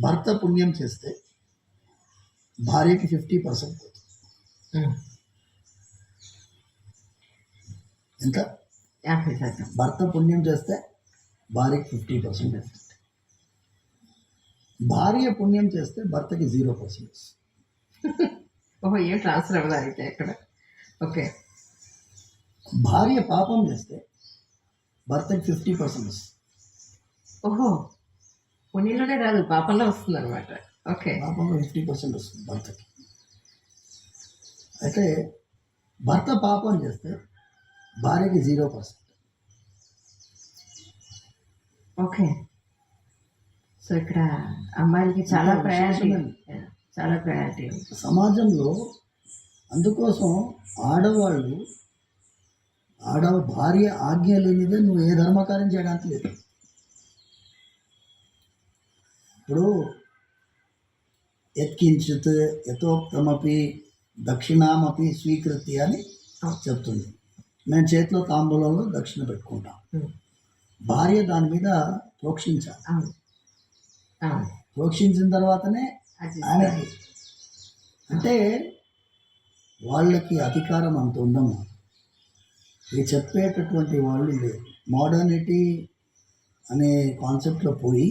భర్త పుణ్యం చేస్తే భార్యకి ఫిఫ్టీ పర్సెంట్ పోతుంది. ఎంత? యాభై శాతం. భర్త పుణ్యం చేస్తే భార్యకి ఫిఫ్టీ పర్సెంట్ భార్య పుణ్యం చేస్తే భర్తకి జీరో పర్సెంట్ ఓహో ఏం ట్రాన్స్ఫర్ అవ్వదు అయితే ఇక్కడ ఓకే. భార్య పాపం చేస్తే భర్తకి ఫిఫ్టీ పర్సెంట్ వస్తుంది. ఓహో. పుణ్యంలోనే రాదు పాపంలో వస్తుంది అనమాట ఓకే. పాపంలో ఫిఫ్టీ పర్సెంట్ వస్తుంది భర్తకి. అయితే భర్త పాపం చేస్తే భార్యకి జీరో పర్సెంట్. ఓకే. సో ఇక్కడ అమ్మాయిలకి చాలా ప్రయారిటీ. చాలా ప్రయారిటీ. సమాజంలో అందుకోసం ఆడవాళ్ళు ఆడ భార్య ఆజ్ఞ లేనిదే నువ్వు ఏ ధర్మకార్యం చేయడానికి లేదు. ఇప్పుడు యత్కించిత్ యథోక్తమపి దక్షిణామపి స్వీకృతి అని చెప్తుంది. మేము చేతిలో తాంబూలంలో దక్షిణ పెట్టుకుంటాం. భార్య దాని మీద ప్రోక్షించాలి. ప్రోక్షించిన తర్వాతనే ఆయనకి అంటే వాళ్ళకి అధికారం అంత ఉందమ్మా ఇది చెప్పేటటువంటి వాళ్ళు లేదు మోడర్నిటీ అనే కాన్సెప్ట్లో పోయి